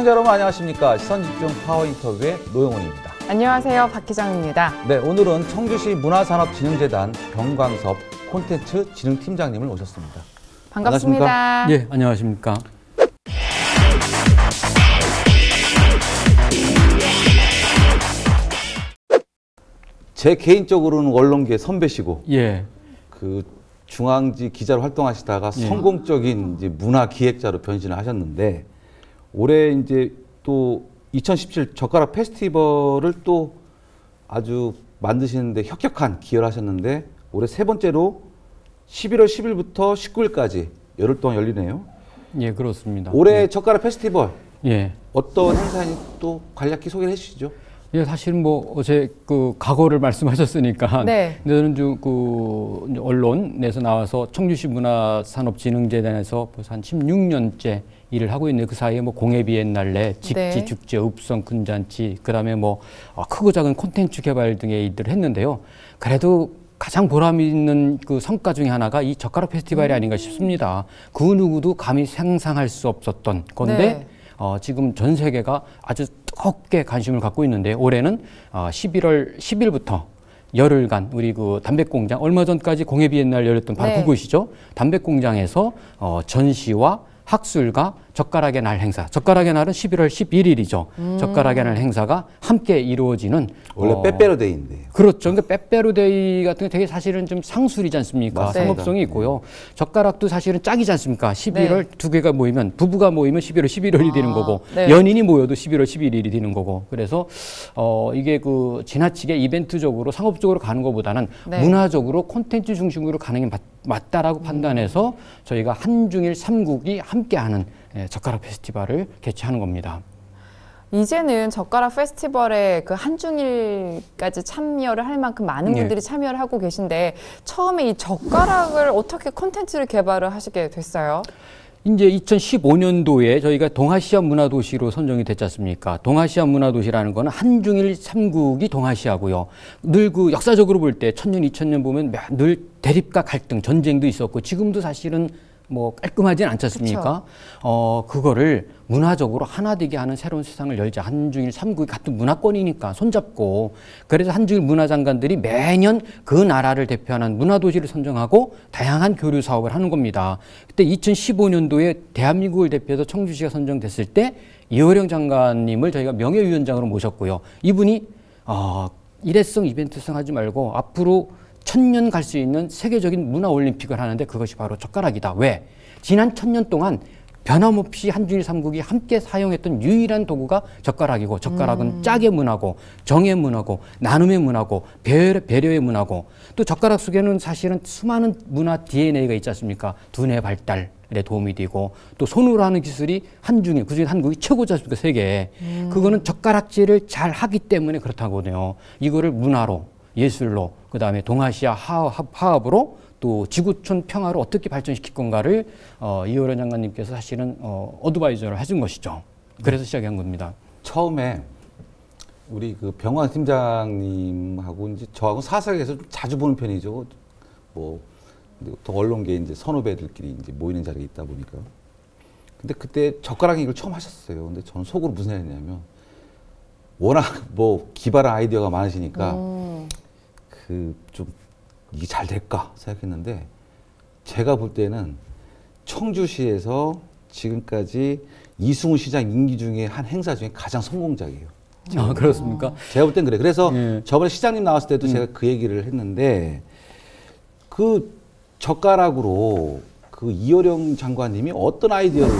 시청자 여러분 안녕하십니까 시선집중 파워 인터뷰의 노영훈입니다. 안녕하세요. 박 기장입니다. 네 오늘은 청주시 문화산업진흥재단 병광섭 콘텐츠 진흥팀장님을 모셨습니다. 반갑습니다. 예, 안녕하십니까. 제 개인적으로는 언론계 선배시고 예, 그 중앙지 기자로 활동하시다가 예. 성공적인 이제 문화 기획자로 변신을 하셨는데 올해 이제 또 2017 젓가락 페스티벌을 또 아주 만드시는데 혁혁한 기여를 하셨는데 올해 세 번째로 11월 10일부터 19일까지 열흘 동안 열리네요. 예, 그렇습니다. 올해 젓가락 페스티벌 예. 어떤 행사인지 또 간략히 소개를 해 주시죠. 예, 사실 뭐 어제 그 각오를 말씀하셨으니까 네. 저는 좀그 언론에서 나와서 청주시 문화산업진흥재단에서 벌써 한 16년째 일을 하고 있는데 그 사이에 뭐 공예비엔날레, 직지 네. 축제, 읍성 군잔치, 그 다음에 뭐 어, 크고 작은 콘텐츠 개발 등의 일들을 했는데요. 그래도 가장 보람 있는 그 성과 중에 하나가 이 젓가락 페스티벌이 아닌가 싶습니다. 그 누구도 감히 상상할 수 없었던 건데 네. 어, 지금 전 세계가 아주 뜨겁게 관심을 갖고 있는데 올해는 어, 11월 10일부터 열흘간 우리 그 담배공장 얼마 전까지 공예 비엔날 열렸던 바로 네. 그곳이죠. 담배공장에서 어, 전시와 학술과 젓가락의 날 행사. 젓가락의 날은 11월 11일이죠. 젓가락의 날 행사가 함께 이루어지는 원래 어, 빼빼로데이인데 그렇죠. 그러니까 빼빼로데이 같은 게 되게 사실은 좀 상술이지 않습니까? 맞습니다. 상업성이 있고요. 젓가락도 사실은 짝이지 않습니까? 11월 네. 두 개가 모이면 부부가 모이면 11월 11월이 되는 아, 거고 네. 연인이 모여도 11월 11일이 되는 거고 그래서 어 이게 그 지나치게 이벤트적으로 상업적으로 가는 것보다는 네. 문화적으로 콘텐츠 중심으로 가는 게 맞, 맞다라고 판단해서 저희가 한중일 삼국이 함께하는 예, 젓가락 페스티벌을 개최하는 겁니다. 이제는 젓가락 페스티벌에 그 한중일까지 참여를 할 만큼 많은 예. 분들이 참여를 하고 계신데 처음에 이 젓가락을 어떻게 콘텐츠를 개발을 하시게 됐어요? 이제 2015년도에 저희가 동아시아 문화도시로 선정이 됐지 않습니까? 동아시아 문화도시라는 거는 한중일 삼국이 동아시아고요. 늘 그 역사적으로 볼 때 천년, 이천년 보면 매- 늘 대립과 갈등, 전쟁도 있었고 지금도 사실은 뭐 깔끔하진 않지 않습니까? 어, 그거를 문화적으로 하나 되게 하는 새로운 세상을 열자. 한중일 삼국이 같은 문화권이니까 손잡고 그래서 한중일 문화장관들이 매년 그 나라를 대표하는 문화도시를 선정하고 다양한 교류 사업을 하는 겁니다. 그때 2015년도에 대한민국을 대표해서 청주시가 선정됐을 때 이호령 장관님을 저희가 명예위원장으로 모셨고요. 이분이 어, 일회성 이벤트성 하지 말고 앞으로 천년 갈 수 있는 세계적인 문화 올림픽을 하는데 그것이 바로 젓가락이다. 왜? 지난 천년 동안 변함없이 한중일 삼국이 함께 사용했던 유일한 도구가 젓가락이고 젓가락은 짝의 문화고 정의 문화고 나눔의 문화고 배려, 배려 의 문화고 또 젓가락 속에는 사실은 수많은 문화 DNA가 있지 않습니까? 두뇌 발달 에 도움이 되고 또 손으로 하는 기술이 한중일 그중에 한국이 최고지 않습니까? 세계에 그거는 젓가락질을 잘 하기 때문에 그렇다거든요. 이거를 문화로 예술로 그 다음에 동아시아 화합, 화합으로 또 지구촌 평화로 어떻게 발전시킬 건가를 어, 이호련 장관님께서 사실은 어, 어드바이저를 해준 것이죠. 그래서 시작한 겁니다. 처음에 우리 그 병원 팀장님하고 이제 저하고 사석에서 좀 자주 보는 편이죠. 뭐 근데 또 언론계 이제 선후배들끼리 이제 모이는 자리에 있다 보니까. 근데 그때 젓가락 얘기를 처음 하셨어요. 근데 저는 속으로 무슨 생각했냐면 워낙 뭐 기발한 아이디어가 많으시니까 음, 그 좀 이게 잘 될까 생각했는데 제가 볼 때는 청주시에서 지금까지 이승우 시장 임기 중에 한 행사 중에 가장 성공작이에요. 아, 그렇습니까? 제가 볼 땐 그래. 그래서 예. 저번에 시장님 나왔을 때도 제가 그 얘기를 했는데 그 젓가락으로 그 이호령 장관님이 어떤 아이디어를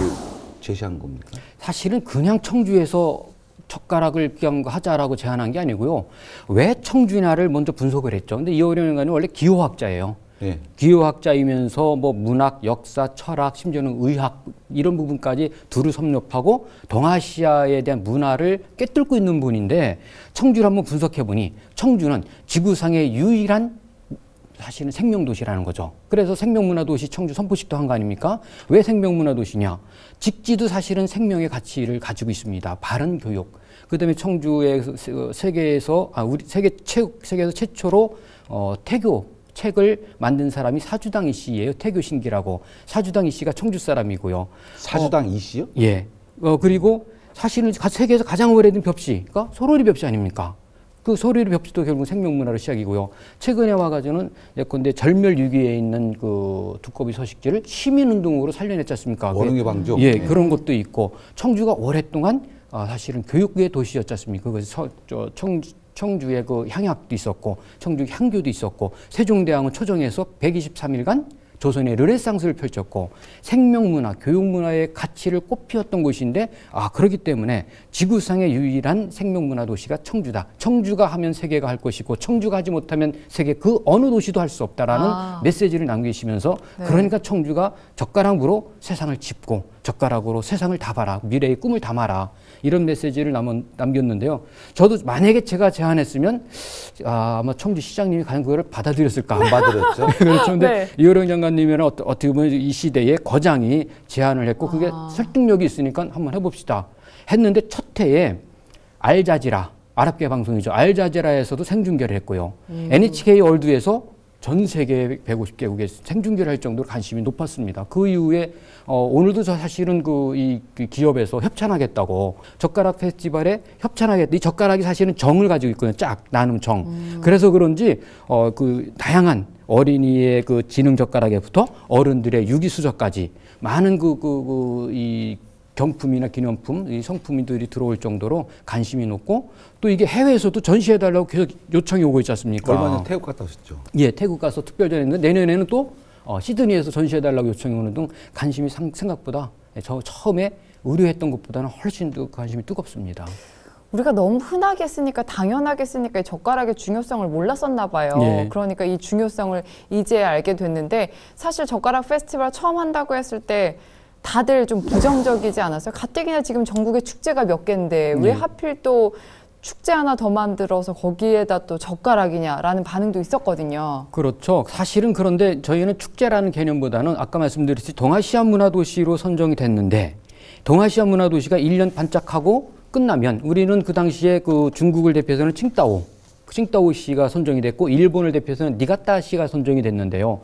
제시한 겁니까? 사실은 그냥 청주에서 젓가락을 하자라고 제안한 게 아니고요. 왜 청주냐를 먼저 분석을 했죠. 근데 이호령 장관은 원래 기호학자예요. 예. 기호학자이면서 뭐 문학, 역사, 철학, 심지어는 의학 이런 부분까지 두루 섭렵하고 동아시아에 대한 문화를 꿰뚫고 있는 분인데 청주를 한번 분석해 보니 청주는 지구상의 유일한 사실은 생명도시라는 거죠. 그래서 생명문화도시 청주 선포식도 한 거 아닙니까? 왜 생명문화도시냐? 직지도 사실은 생명의 가치를 가지고 있습니다. 바른 교육. 그 다음에 청주의 세- 세계에서 아 우리 세계 최 세계에서 최초로 어 태교 책을 만든 사람이 사주당 이 씨예요. 태교 신기라고. 사주당 이 씨가 청주 사람이고요. 사주당 이 씨요? 예. 어, 그리고 사실은 가- 세계에서 가장 오래된 벽시가 소로리 벽시 아닙니까? 그 소로리 벽시도 결국 생명문화로 시작이고요. 최근에 와가지고는 예컨대 절멸 위기에 있는 그 두꺼비 서식지를 시민운동으로 살려냈지 않습니까? 원흥의 방조. 예, 네. 그런 것도 있고 청주가 오랫동안 아, 사실은 교육의 도시였지 않습니까? 그래서 서- 저 청주, 청주에 그 향약도 있었고 청주 향교도 있었고 세종대왕은 초정에서 123일간 조선의 르네상스를 펼쳤고 생명문화, 교육문화의 가치를 꽃피웠던 곳인데 아 그렇기 때문에 지구상의 유일한 생명문화 도시가 청주다. 청주가 하면 세계가 할 것이고 청주가 하지 못하면 세계 그 어느 도시도 할 수 없다라는 아. 메시지를 남기시면서 네. 그러니까 청주가 젓가락으로 세상을 짚고 젓가락으로 세상을 담아라 미래의 꿈을 담아라 이런 메시지를 남, 남겼는데요. 저도 만약에 제가 제안했으면 아, 아마 청주 시장님이 과연 그거를 받아들였을까 안 받으렸죠. 그렇죠. 근데 네. 이호령 장관님은 어떠, 어떻게 보면 이 시대의 거장이 제안을 했고 그게 아. 설득력이 있으니까 한번 해봅시다. 했는데 첫 해에 알자지라 아랍계 방송이죠. 알자지라에서도 생중계를 했고요. 음. NHK 월드에서 전 세계 150개국에 생중계를 할 정도로 관심이 높았습니다. 그 이후에 어, 오늘도 저 사실은 그, 이, 그 기업에서 협찬하겠다고 젓가락 페스티벌에 협찬하겠다. 이 젓가락이 사실은 정을 가지고 있거든요. 짝 나눔 정. 그래서 그런지 어, 그 다양한 어린이의 그 지능 젓가락에부터 어른들의 유기수저까지 많은 그, 그, 그, 이 경품이나 기념품, 이 성품들이 들어올 정도로 관심이 높고 또 이게 해외에서도 전시해달라고 계속 요청이 오고 있지 않습니까? 얼마 전에 태국 갔다 오셨죠. 예, 태국 가서 특별전했는데 내년에는 또 어, 시드니에서 전시해달라고 요청이 오는 등 관심이 상, 생각보다 예, 저 처음에 의뢰했던 것보다는 훨씬 더 관심이 뜨겁습니다. 우리가 너무 흔하게 쓰니까 당연하게 쓰니까 이 젓가락의 중요성을 몰랐었나 봐요. 예. 그러니까 이 중요성을 이제 알게 됐는데 사실 젓가락 페스티벌 처음 한다고 했을 때 다들 좀 부정적이지 않았어요? 가뜩이나 지금 전국에 축제가 몇 개인데 왜 예. 하필 또 축제 하나 더 만들어서 거기에다 또 젓가락이냐라는 반응도 있었거든요. 그렇죠. 사실은 그런데 저희는 축제라는 개념보다는 아까 말씀드렸듯이 동아시아 문화도시로 선정이 됐는데 동아시아 문화도시가 1년 반짝하고 끝나면 우리는 그 당시에 그 중국을 대표해서는 칭따오 그 칭따오 씨가 선정이 됐고 일본을 대표해서는 니가타 씨가 선정이 됐는데요.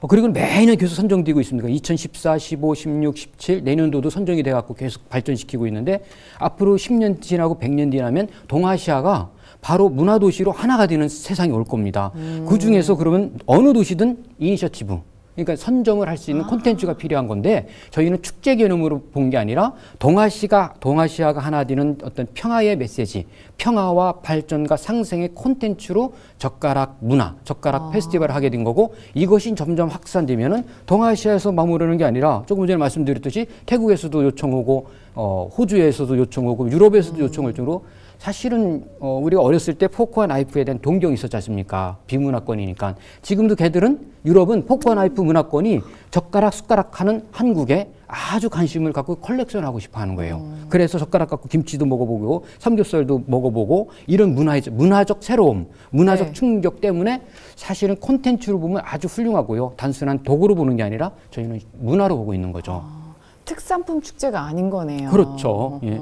어, 그리고 매년 계속 선정되고 있습니다. 2014, 15, 16, 17 내년도도 선정이 돼 갖고 계속 발전시키고 있는데 앞으로 10년 지나고 100년 지나면 동아시아가 바로 문화도시로 하나가 되는 세상이 올 겁니다. 그 중에서 그러면 어느 도시든 이니셔티브, 그러니까 선정을 할 수 있는 콘텐츠가 필요한 건데 저희는 축제 개념으로 본 게 아니라 동아시가 동아시아가 하나 되는 어떤 평화의 메시지, 평화와 발전과 상생의 콘텐츠로 젓가락 문화, 젓가락 페스티벌을 하게 된 거고 이것이 점점 확산되면은 동아시아에서 머무르는 게 아니라 조금 전에 말씀드렸듯이 태국에서도 요청 오고 어, 호주에서도 요청 오고 유럽에서도 요청 올 정도로 사실은 어, 우리가 어렸을 때 포크와 나이프에 대한 동경이 있었지 않습니까? 비문화권이니까. 지금도 걔들은 유럽은 포크와 나이프 문화권이 젓가락 숟가락 하는 한국에 아주 관심을 갖고 컬렉션하고 싶어 하는 거예요. 그래서 젓가락 갖고 김치도 먹어보고 삼겹살도 먹어보고 이런 문화의 문화적 새로움, 문화적 네. 충격 때문에 사실은 콘텐츠로 보면 아주 훌륭하고요. 단순한 도구로 보는 게 아니라 저희는 문화로 보고 있는 거죠. 특산품 축제가 아닌 거네요. 그렇죠. 예.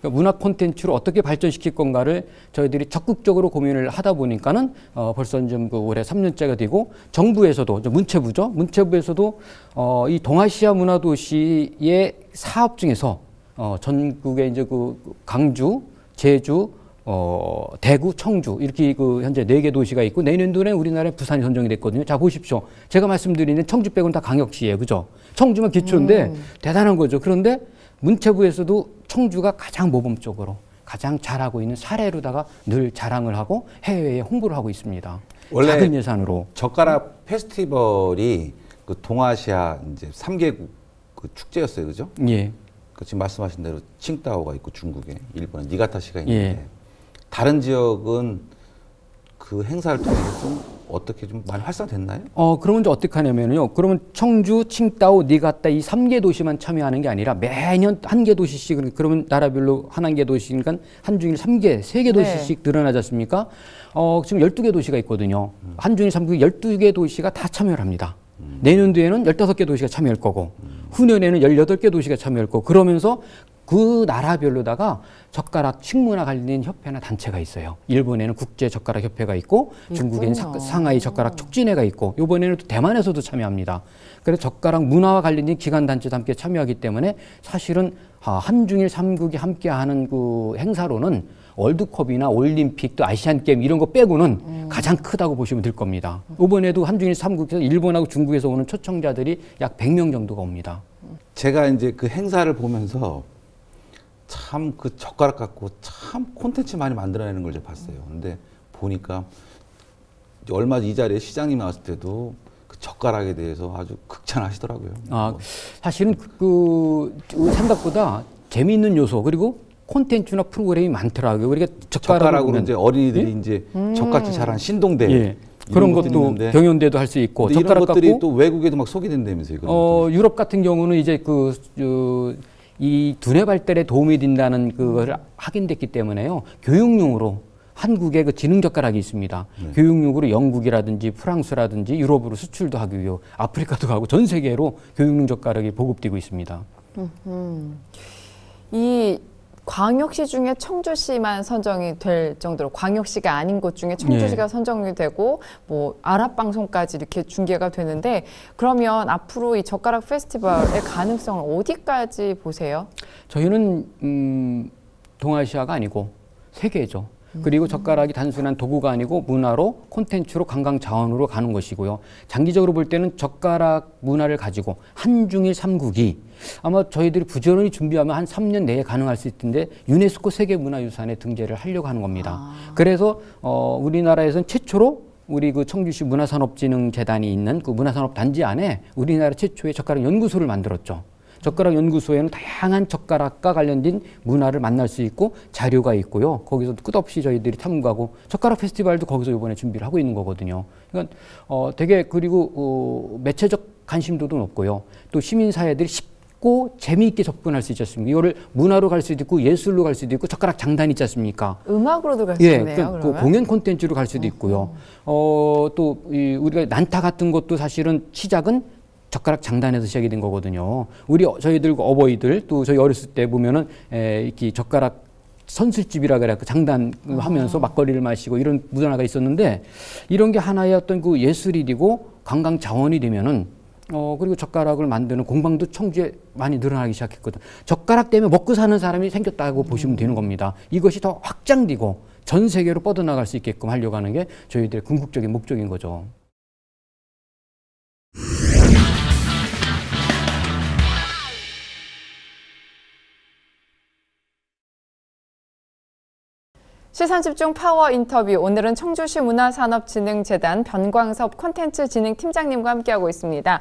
그러니까 문화 콘텐츠로 어떻게 발전시킬 건가를 저희들이 적극적으로 고민을 하다 보니까는 어, 벌써 이제 그 올해 3년째가 되고 정부에서도 문체부죠. 문체부에서도 어, 이 동아시아 문화도시의 사업 중에서 어, 전국에 이제 그 강주, 제주, 어, 대구, 청주 이렇게 그 현재 네 개 도시가 있고 내년도에 우리나라에 부산이 선정이 됐거든요. 자 보십시오. 제가 말씀드리는 청주 빼고는 다 강역시예요, 그죠? 청주만 기초인데 대단한 거죠. 그런데 문체부에서도 청주가 가장 모범적으로 가장 잘하고 있는 사례로다가 늘 자랑을 하고 해외에 홍보를 하고 있습니다. 원래 작은 예산으로. 젓가락 페스티벌이 그 동아시아 이제 3개국 그 축제였어요, 그죠? 예. 그 지금 말씀하신 대로 칭따오가 있고 중국에 일본에 니가타시가 있는데 예. 다른 지역은 그 행사를 통해서 좀 어떻게 좀 많이 활성됐나요? 어, 그러면 이제 어떻게 하냐면요. 그러면 청주, 칭따오, 니가타 이삼개 도시만 참여하는 게 아니라 매년 한 개 도시씩 그러면 나라별로 한 개 도시니까 한중일 삼 개, 세개 네. 도시씩 늘어나지 않습니까? 어, 지금 열두 개 도시가 있거든요. 한중일 삼국 열두 개 도시가 다 참여를 합니다. 내년도에는 열다섯 개 도시가 참여할 거고 후년에는 열여덟 개 도시가 참여할 거고 그러면서 그 나라별로다가 젓가락 식문화 관련 협회나 단체가 있어요. 일본에는 국제 젓가락 협회가 있고 중국에는 사-. 상하이 젓가락 촉진회가 있고 이번에는 또 대만에서도 참여합니다. 그래서 젓가락 문화와 관련된 기관 단체도 함께 참여하기 때문에 사실은 아, 한중일 삼국이 함께하는 그 행사로는 월드컵이나 올림픽 또 아시안 게임 이런 거 빼고는 가장 크다고 보시면 될 겁니다. 이번에도 한중일 삼국에서 일본하고 중국에서 오는 초청자들이 약 100명 정도가 옵니다. 제가 이제 그 행사를 보면서 참 그 젓가락 갖고 참 콘텐츠 많이 만들어내는 걸 제가 봤어요. 근데 보니까 이제 얼마 전이 자리에 시장님 나왔을 때도 그 젓가락에 대해서 아주 극찬하시더라고요. 아, 사실은 그, 그 생각보다 재미있는 요소 그리고 콘텐츠나 프로그램이 많더라고요. 우리가 젓가락으로 젓가락으로 보면 이제 어린이들이 이제 젓같이 자란 신동대 예. 그런 것도 있는데 경연대도 할 수 있고 근데 이런 젓가락 것들이 갖고 또 외국에도 막 소개된다면서요. 어, 유럽 같은 경우는 이제 그, 저, 이 두뇌 발달에 도움이 된다는 그걸 확인됐기 때문에요. 교육용으로 한국에 그 지능 젓가락이 있습니다. 네. 교육용으로 영국이라든지 프랑스라든지 유럽으로 수출도 하고요. 아프리카도 가고 전 세계로 교육용 젓가락이 보급되고 있습니다. 이 광역시 중에 청주시만 선정이 될 정도로 광역시가 아닌 곳 중에 청주시가 네. 선정이 되고 뭐 아랍 방송까지 이렇게 중계가 되는데 그러면 앞으로 이 젓가락 페스티벌의 가능성을 어디까지 보세요? 저희는 음, 동아시아가 아니고 세계죠. 그리고 젓가락이 단순한 도구가 아니고 문화로 콘텐츠로 관광 자원으로 가는 것이고요. 장기적으로 볼 때는 젓가락 문화를 가지고 한중일 삼국이 아마 저희들이 부지런히 준비하면 한 3년 내에 가능할 수 있는데 유네스코 세계문화유산에 등재를 하려고 하는 겁니다. 그래서 어, 우리나라에서는 최초로 우리 그 청주시 문화산업진흥재단이 있는 그 문화산업 단지 안에 우리나라 최초의 젓가락 연구소를 만들었죠. 젓가락 연구소에는 다양한 젓가락과 관련된 문화를 만날 수 있고 자료가 있고요. 거기서 끝없이 저희들이 탐구하고 젓가락 페스티벌도 거기서 이번에 준비를 하고 있는 거거든요. 그러니까 어 되게 그리고 어 매체적 관심도도 높고요. 또 시민 사회들이 쉽고 재미있게 접근할 수 있지 않습니까? 이거를 문화로 갈 수도 있고 예술로 갈 수도 있고 젓가락 장단 있지 않습니까? 음악으로도 갈수 예, 있네요. 그, 그러면. 그 공연 콘텐츠로 갈 수도 있고요. 어, 또 이, 우리가 난타 같은 것도 사실은 시작은 젓가락 장단에서 시작이 된 거거든요. 우리 어- 저희들 어버이들 또 저희 어렸을 때 보면은 에, 이렇게 젓가락 선술집이라 그래 그 장단 하면서 막걸리를 마시고 이런 문화가 있었는데 이런 게 하나의 어떤 그 예술이고 관광 자원이 되면은 어 그리고 젓가락을 만드는 공방도 청주에 많이 늘어나기 시작했거든. 젓가락 때문에 먹고 사는 사람이 생겼다고 보시면 되는 겁니다. 이것이 더 확장되고 전 세계로 뻗어나갈 수 있게끔 하려고 하는 게 저희들의 궁극적인 목적인 거죠. 시선 집중 파워 인터뷰 오늘은 청주시 문화산업진흥재단 변광섭 콘텐츠 진흥 팀장님과 함께하고 있습니다.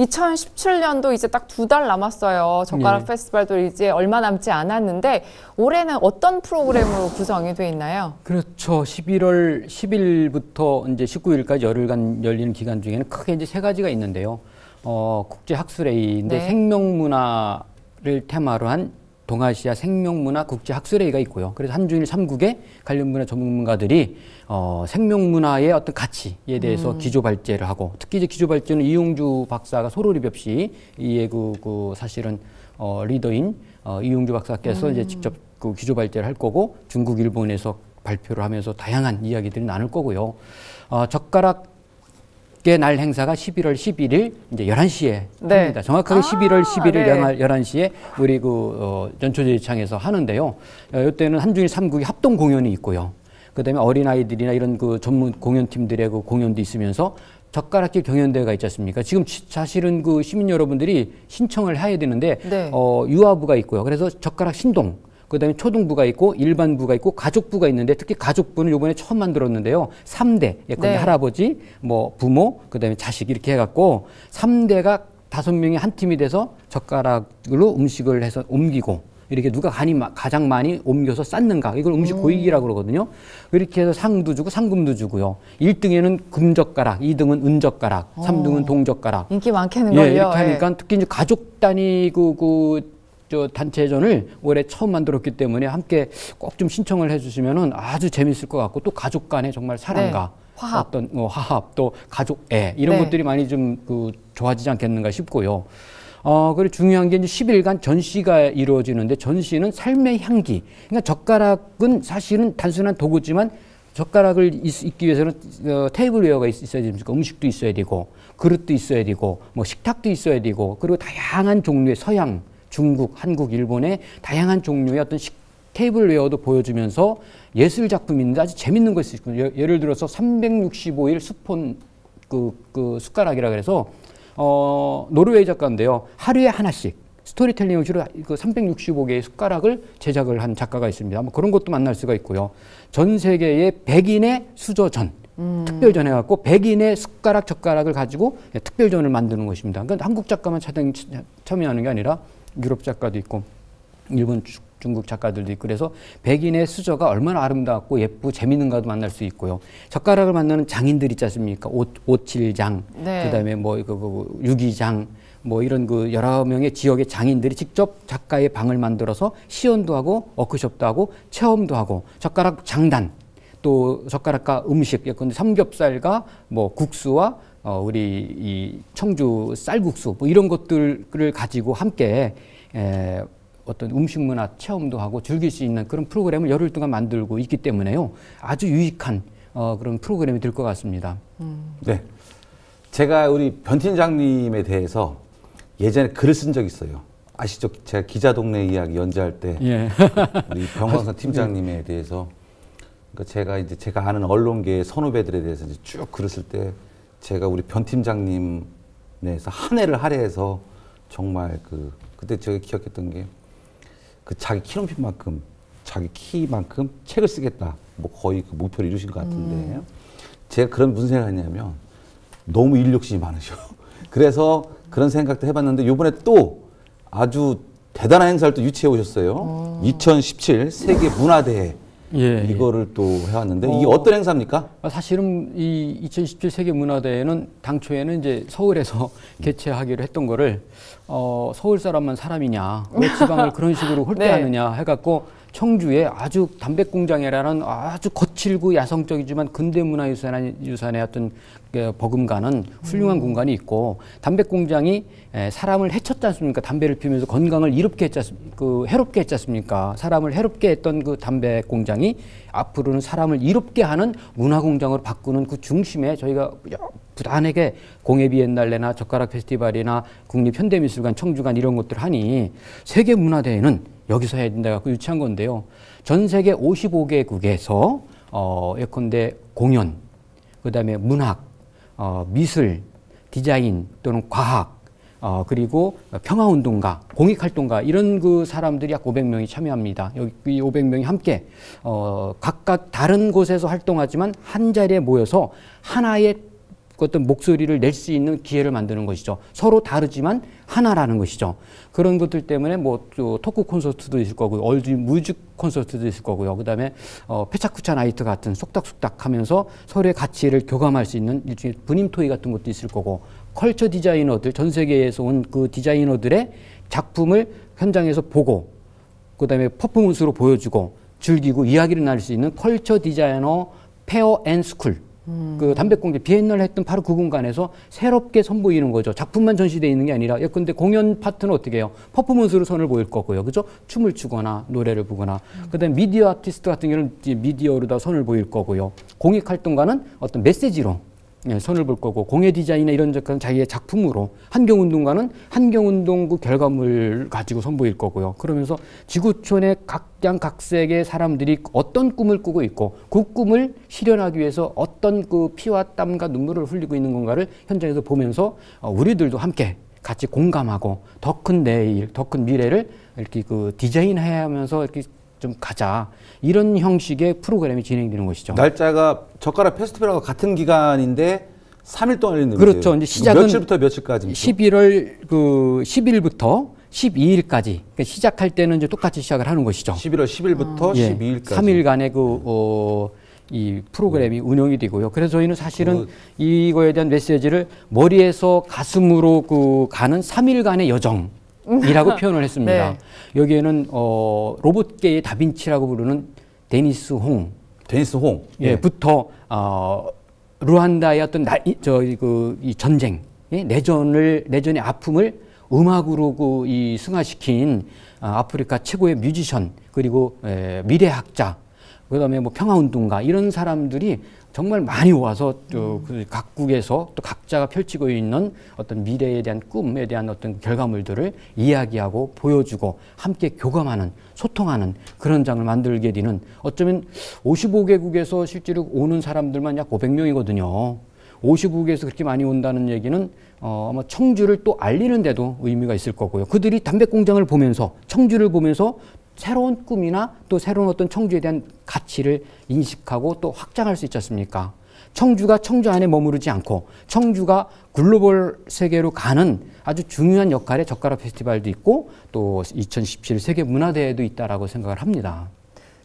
2017년도 이제 딱 두 달 남았어요. 젓가락 네. 페스티벌도 이제 얼마 남지 않았는데 올해는 어떤 프로그램으로 구성이 돼 있나요? 그렇죠. 11월 10일부터 이제 19일까지 열흘간 열리는 기간 중에는 크게 이제 세 가지가 있는데요. 어, 국제 학술회의인데 네. 생명문화를 테마로 한 동아시아 생명문화 국제 학술회의가 있고요. 그래서 한중일 삼국의 관련 문화 전문가들이 어, 생명문화의 어떤 가치에 대해서 기조 발제를 하고 특히 이제 기조 발제는 이용주 박사가 소로리벽시 이에 그, 그 사실은 어, 리더인 어, 이용주 박사께서 이제 직접 그 기조 발제를 할 거고 중국, 일본에서 발표를 하면서 다양한 이야기들이 나눌 거고요. 어, 젓가락 의날 행사가 11월 11일 이제 11시에 네. 합니다. 정확하게 아, 11월 11일 네. 영 11시에 우리 그 어, 연초제창에서 하는데요. 어, 이때는 한중일 삼국의 합동 공연이 있고요. 그다음에 어린아이들이나 이런 그 전문 공연팀들의 그 공연도 있으면서 젓가락질 경연대회가 있지 않습니까? 지금 치- 사실은 그 시민 여러분들이 신청을 해야 되는데 네. 어, 유아부가 있고요. 그래서 젓가락 신동, 그다음에 초등부가 있고 일반부가 있고 가족부가 있는데 특히 가족부는 이번에 처음 만들었는데요. 삼대 예컨대 네. 할아버지, 뭐 부모, 그다음에 자식 이렇게 해 갖고 삼대가 다섯 명이 한 팀이 돼서 젓가락으로 음식을 해서 옮기고 이렇게 누가 간이 마- 가장 많이 옮겨서 쌓는가 이걸 음식 고이기라고 그러거든요. 이렇게 해서 상도 주고 상금도 주고요. 1등에는 금젓가락, 2등은 은젓가락, 삼등은 동젓가락, 인기 많겠는걸요. 예, 이렇게 하니까 특히 이제 가족 단위 그, 그, 저 단체전을 올해 처음 만들었기 때문에 함께 꼭 좀 신청을 해주시면은 아주 재밌을 것 같고 또 가족 간에 정말 사랑과 네, 화합. 어떤 어, 화합 또 가족애 이런 네. 것들이 많이 좀 그 좋아지지 않겠는가 싶고요. 어, 그리고 중요한 게 이제 10일간 전시가 이루어지는데 전시는 삶의 향기. 그러니까 젓가락은 사실은 단순한 도구지만 젓가락을 있, 있기 위해서는 어, 테이블웨어가 있, 어야 됩니까? 음식도 있어야 되고 그릇도 있어야 되고 뭐 식탁도 있어야 되고 그리고 다양한 종류의 서양 중국, 한국, 일본의 다양한 종류의 어떤 식 테이블웨어도 보여주면서 예술 작품인데 아주 재밌는 것이 있고 예- 예를 들어서 365일 스폰 그, 그 숟가락이라 그래서 어, 노르웨이 작가인데요. 하루에 하나씩 스토리텔링 형식으로 그 365개의 숟가락을 제작을 한 작가가 있습니다. 뭐 그런 것도 만날 수가 있고요. 전 세계의 백인의 수저전 특별전 해갖고 백인의 숟가락 젓가락을 가지고 특별전을 만드는 것입니다. 그러니까 한국 작가만 참여하는 게 아니라 유럽 작가도 있고 일본 주- 중국 작가들도 있고 그래서 백인의 수저가 얼마나 아름답고 예쁘고 재밌는가도 만날 수 있고요. 젓가락을 만드는 장인들 있지 않습니까? 옷, 오칠장, 네. 그다음에 뭐 이거 그 유기장 뭐 이런 그 여러 명의 지역의 장인들이 직접 작가의 방을 만들어서 시연도 하고 워크숍도 하고 체험도 하고 젓가락 장단 또 젓가락과 음식 예컨대 삼겹살과 뭐 국수와 어 우리 이 청주 쌀국수 뭐 이런 것들을 가지고 함께 에 어떤 음식 문화 체험도 하고 즐길 수 있는 그런 프로그램을 열흘 동안 만들고 있기 때문에요 아주 유익한 어 그런 프로그램이 될 것 같습니다. 네. 제가 우리 변 팀장님에 대해서 예전에 글을 쓴적 있어요. 아시죠? 제가 기자 동네 이야기 연재할 때 예. 우리 병광선 팀장님에 대해서 그러니까 제가 이제 제가 아는 언론계의 선후배들에 대해서 이제 쭉 글을 쓸 때 제가 우리 변 팀장님 내에서 한 해를 할애해서 정말 그 그때 제가 기억했던 게 그 자기 키 높이만큼 자기 키만큼 책을 쓰겠다 뭐 거의 그 목표를 이루신 것 같은데 제가 그런 무슨 생각을 했냐면 너무 일 욕심이 많으셔. 그래서 그런 생각도 해봤는데 요번에 또 아주 대단한 행사를 또 유치해 오셨어요. 2017 세계 문화대회 예, 이거를 또 해왔는데 이게 어. 어떤 행사입니까? 아, 사실은 이 2017 세계 문화대회는 당초에는 이제 서울에서 개최하기로 했던 거를 어, 서울 사람만 사람이냐 왜 지방을 그런 식으로 홀대하느냐 해갖고 청주에 아주 담배 공장이라는 아주 거칠고 야성적이지만 근대 문화 유산의 어떤 그 버금가는 훌륭한 공간이 있고 담배 공장이 에, 사람을 해쳤지 않습니까? 담배를 피우면서 건강을 이롭게 했지 않습니까? 그 해롭게 했지 않습니까? 사람을 해롭게 했던 그 담배 공장이 앞으로는 사람을 이롭게 하는 문화 공장으로 바꾸는 그 중심에 저희가 부단하게 공예 비엔날레나 젓가락 페스티벌이나 국립 현대미술관 청주관 이런 것들 하니 세계 문화대회는 여기서 해야 된다 갖고 유치한 건데요. 전 세계 55개국에서 어 예컨대 공연, 그다음에 문학, 어 미술, 디자인 또는 과학 어, 그리고 평화운동가, 공익활동가 이런 그 사람들이 약 500명이 참여합니다. 여기 이 500명이 함께 어, 각각 다른 곳에서 활동하지만 한 자리에 모여서 하나의 어떤 목소리를 낼 수 있는 기회를 만드는 것이죠. 서로 다르지만 하나라는 것이죠. 그런 것들 때문에 뭐또 토크 콘서트도 있을 거고요. 얼드 뮤직 콘서트도 있을 거고요. 그다음에 어, 페차쿠차 나이트 같은 속닥속닥 하면서 서로의 가치를 교감할 수 있는 일종의 분임 토이 같은 것도 있을 거고 컬처 디자이너들 전 세계에서 온 그 디자이너들의 작품을 현장에서 보고 그다음에 퍼포먼스로 보여주고 즐기고 이야기를 나눌 수 있는 컬처 디자이너 페어 앤 스쿨 그 담배공장 비엔날 했던 바로 그 공간에서 새롭게 선보이는 거죠. 작품만 전시되어 있는 게 아니라 예컨대 공연 파트는 어떻게 해요? 퍼포먼스로 선을 보일 거고요. 그죠? 춤을 추거나 노래를 부거나 그다음에 미디어 아티스트 같은 경우는 이제 미디어로 다 선을 보일 거고요. 공익 활동가는 어떤 메시지로 예, 선을 볼 거고 공예 디자인이나 이런 작가는 자기의 작품으로 환경운동가는 환경운동 그 결과물 가지고 선보일 거고요. 그러면서 지구촌의 각양각색의 사람들이 어떤 꿈을 꾸고 있고 그 꿈을 실현하기 위해서 어떤 그 피와 땀과 눈물을 흘리고 있는 건가를 현장에서 보면서 어, 우리들도 함께 같이 공감하고 더 큰 내일, 더 큰 미래를 이렇게 그 디자인하면서 이렇게 좀 가자 이런 형식의 프로그램이 진행되는 것이죠. 날짜가 젓가락 페스티벌하고 같은 기간인데 3일 동안 열리는 그렇죠. 거예요. 이제 시작은 며칠부터 며칠까지? 11월 그 10일부터 12일까지 그러니까 시작할 때는 이제 똑같이 시작을 하는 것이죠. 11월 10일부터 예, 12일까지. 3일간의 그, 어, 이 프로그램이 운영이 되고요. 그래서 저희는 사실은 이거에 대한 메시지를 머리에서 가슴으로 그 가는 3일간의 여정 이라고 표현을 했습니다. 네. 여기에는 어, 로봇계의 다빈치라고 부르는 데니스 홍, 데니스 홍. 예, 부터 어, 루안다의 어떤 나, 이, 저, 그, 이 전쟁, 예? 내전을 내전의 아픔을 음악으로 그, 이 승화시킨 아, 아프리카 최고의 뮤지션 그리고 에, 미래학자 그 다음에 뭐 평화운동가 이런 사람들이 정말 많이 와서 또그 각국에서 또 각자가 펼치고 있는 어떤 미래에 대한 꿈에 대한 어떤 결과물들을 이야기하고 보여주고 함께 교감하는 소통하는 그런 장을 만들게 되는 어쩌면 55개국에서 실제로 오는 사람들만 약 500명이거든요. 55개에서 그렇게 많이 온다는 얘기는 어, 아마 청주를 또 알리는 데도 의미가 있을 거고요. 그들이 담배 공장을 보면서 청주를 보면서 새로운 꿈이나 또 새로운 어떤 청주에 대한 가치를 인식하고 또 확장할 수 있지 않습니까? 청주가 청주 안에 머무르지 않고 청주가 글로벌 세계로 가는 아주 중요한 역할의 젓가락 페스티벌도 있고 또 2017 세계 문화대회도 있다라고 생각을 합니다.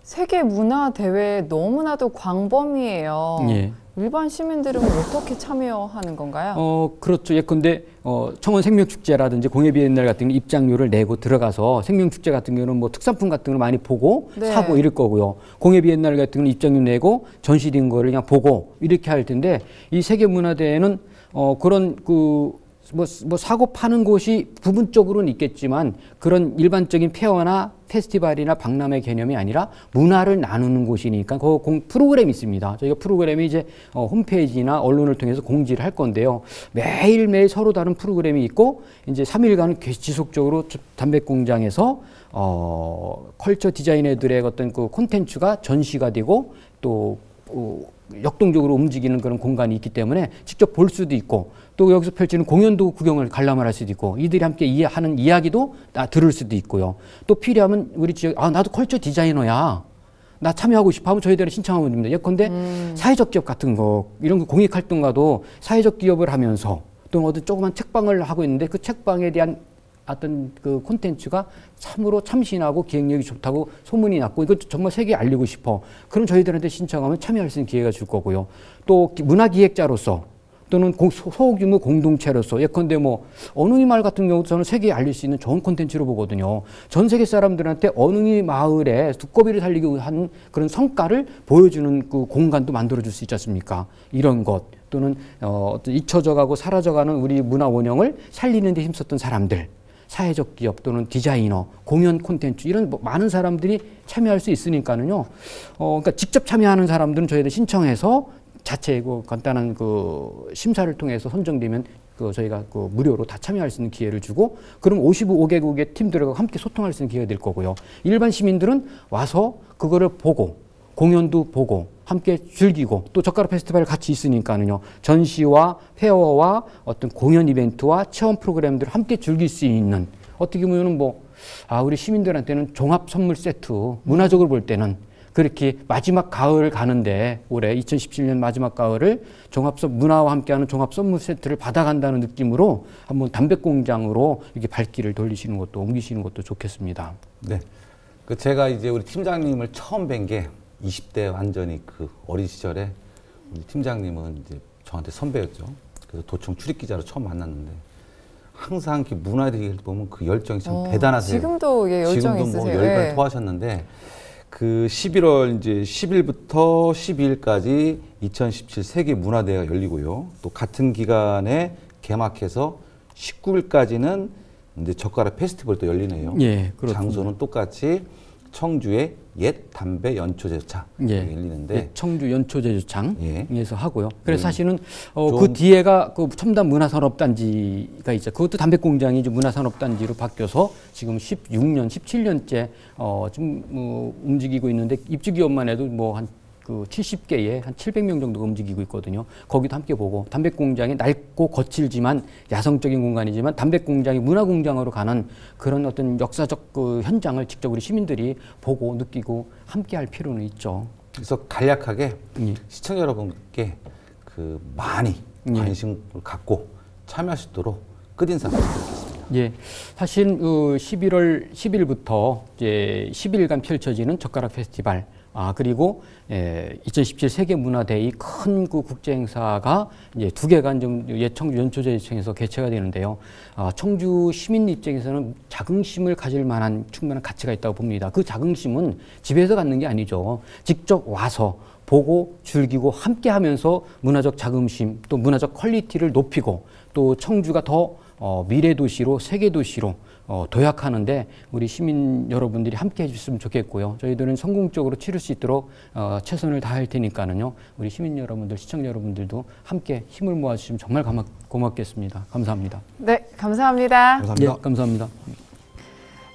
세계 문화 대회 너무나도 광범위해요. 예. 일반 시민들은 어떻게 참여하는 건가요? 어 그렇죠. 예컨대 어, 청원 생명축제라든지 공예비엔날 같은 입장료를 내고 들어가서 생명축제 같은 경우는 뭐 특산품 같은 걸 많이 보고 네. 사고 이럴 거고요. 공예비엔날 같은 경우는 입장료 내고 전시된 거를 그냥 보고 이렇게 할 텐데 이 세계문화대회는 어 그런 그 뭐, 뭐 사고 파는 곳이 부분적으로는 있겠지만 그런 일반적인 페어나 페스티벌이나 박람회 개념이 아니라 문화를 나누는 곳이니까 그 공, 프로그램이 있습니다. 저희가 프로그램이 이제 어, 홈페이지나 언론을 통해서 공지를 할 건데요. 매일매일 서로 다른 프로그램이 있고 이제 3일간 지속적으로 저- 담배 공장에서 어, 컬처 디자이너들의 어떤 그 콘텐츠가 전시가 되고 또 어, 역동적으로 움직이는 그런 공간이 있기 때문에 직접 볼 수도 있고 또 여기서 펼치는 공연도 구경을 관람을 할 수도 있고 이들이 함께 이해하는 이야기도 나 들을 수도 있고요. 또 필요하면 우리 지역 아 나도 컬처 디자이너야. 나 참여하고 싶어 하면 저희들이 신청하면 됩니다. 예컨대 사회적 기업 같은 거 이런 거 공익 활동가도 사회적 기업을 하면서 또는 어떤 조그만 책방을 하고 있는데 그 책방에 대한 어떤 그 콘텐츠가 참으로 참신하고 기획력이 좋다고 소문이 났고 이거 정말 세계에 알리고 싶어. 그럼 저희들한테 신청하면 참여할 수 있는 기회가 줄 거고요. 또 기- 문화기획자로서 또는 소규모 공동체로서 예컨대 뭐 어능이 마을 같은 경우도 저는 세계에 알릴 수 있는 좋은 콘텐츠로 보거든요. 전 세계 사람들한테 어능이 마을에 두꺼비를 살리기 위한 그런 성과를 보여주는 그 공간도 만들어줄 수 있지 않습니까? 이런 것 또는 어, 잊혀져가고 사라져가는 우리 문화 원형을 살리는 데 힘썼던 사람들 사회적 기업 또는 디자이너, 공연 콘텐츠 이런 뭐 많은 사람들이 참여할 수 있으니까는요. 어, 그러니까 직접 참여하는 사람들은 저희들 신청해서 자체 그 간단한 그 심사를 통해서 선정되면 그 저희가 그 무료로 다 참여할 수 있는 기회를 주고 그럼 55개국의 팀들과 함께 소통할 수 있는 기회가 될 거고요. 일반 시민들은 와서 그거를 보고 공연도 보고 함께 즐기고 또 젓가락 페스티벌 같이 있으니까는요 전시와 페어와 어떤 공연 이벤트와 체험 프로그램들을 함께 즐길 수 있는 어떻게 보면은 뭐 아 우리 시민들한테는 종합 선물 세트 문화적으로 볼 때는 그렇게 마지막 가을 가는데 올해 2017년 마지막 가을을 종합 선 문화와 함께하는 종합 선물 세트를 받아간다는 느낌으로 한번 담배공장으로 이렇게 발길을 돌리시는 것도 옮기시는 것도 좋겠습니다. 네. 그 제가 이제 우리 팀장님을 처음 뵌 게 20대 완전히 그 어린 시절에 우리 팀장님은 이제 저한테 선배였죠. 그래서 도청 출입 기자로 처음 만났는데 항상 이렇게 대해 보면 그 열정이 참 어, 대단하세요. 지금도 예, 열정 지금도 있으세요. 뭐 열발 예. 토하셨는데 그 11월 이제 10일부터 12일까지 2017 세계 문화대회가 열리고요. 또 같은 기간에 개막해서 19일까지는 이제 젓가락 페스티벌도 열리네요. 예, 그렇습니다. 장소는 똑같이 청주의 옛 담배 연초제차 예. 열리는데 예, 청주 연초제주창에서 예. 하고요. 그래서 음. 사실은 어, 좀- 그 뒤에가 그 첨단 문화산업단지가 있죠. 그것도 담배 공장이 이제 문화산업단지로 바뀌어서 지금 16년, 17년째 어, 좀 어, 움직이고 있는데 입주 기업만 해도 뭐 한 그 70개에 한 700명 정도가 움직이고 있거든요. 거기도 함께 보고 담배 공장이 낡고 거칠지만 야성적인 공간이지만 담배 공장이 문화 공장으로 가는 그런 어떤 역사적 그 현장을 직접 우리 시민들이 보고 느끼고 함께 할 필요는 있죠. 그래서 간략하게 예. 시청자 여러분께 그 많이 예. 관심을 갖고 참여할 수 있도록 끝인사 부탁드리겠습니다. 예, 사실 그 11월 10일부터 이제 10일간 펼쳐지는 젓가락 페스티벌. 아 그리고 예, 2017 세계 문화대회 큰그 국제 행사가 이제 두 개간 좀 예청주 연초제청에서 개최가 되는데요. 아, 청주 시민 입장에서는 자긍심을 가질 만한 충분한 가치가 있다고 봅니다. 그 자긍심은 집에서 갖는 게 아니죠. 직접 와서 보고 즐기고 함께 하면서 문화적 자긍심 또 문화적 퀄리티를 높이고 또 청주가 더 어, 미래 도시로 세계 도시로 어, 도약하는데 우리 시민 여러분들이 함께 해주셨으면 좋겠고요. 저희들은 성공적으로 치를 수 있도록 어, 최선을 다할 테니까는요. 우리 시민 여러분들, 시청자 여러분들도 함께 힘을 모아주시면 정말 고맙, 고맙겠습니다. 감사합니다. 네, 감사합니다. 감사합니다. 예, 감사합니다.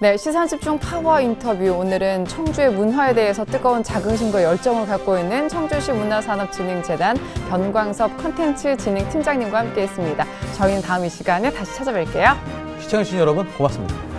네, 시선 집중 파워 인터뷰. 오늘은 청주의 문화에 대해서 뜨거운 자긍심과 열정을 갖고 있는 청주시 문화산업진흥재단 변광섭 컨텐츠 진흥 팀장님과 함께 했습니다. 저희는 다음 이 시간에 다시 찾아뵐게요. 시청해주신 여러분 고맙습니다.